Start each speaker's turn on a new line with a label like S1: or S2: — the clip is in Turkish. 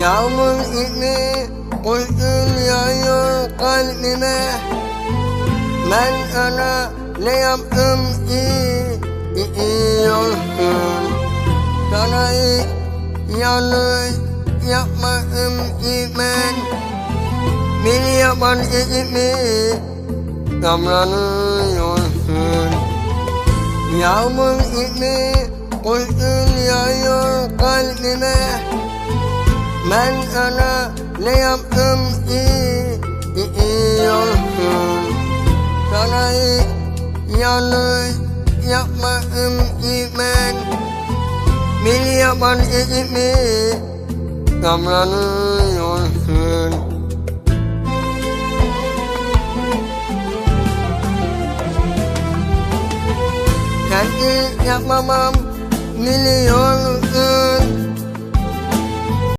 S1: Yağmur gibi kurşun yağıyor kalbime. Ben sana ne yaptım iyi olsun Sana hiç yanlış yapmadım ki ben. Beni yapan gibi davranıyorsun. Yağmur gibi kurşun yağıyor kalbime ben sana ne yaptım? İyi, iyi olsun Sana hiç yanlış yapmadım ben. Beni yapan gibi davranıyorsun Kendi yapamam biliyorsun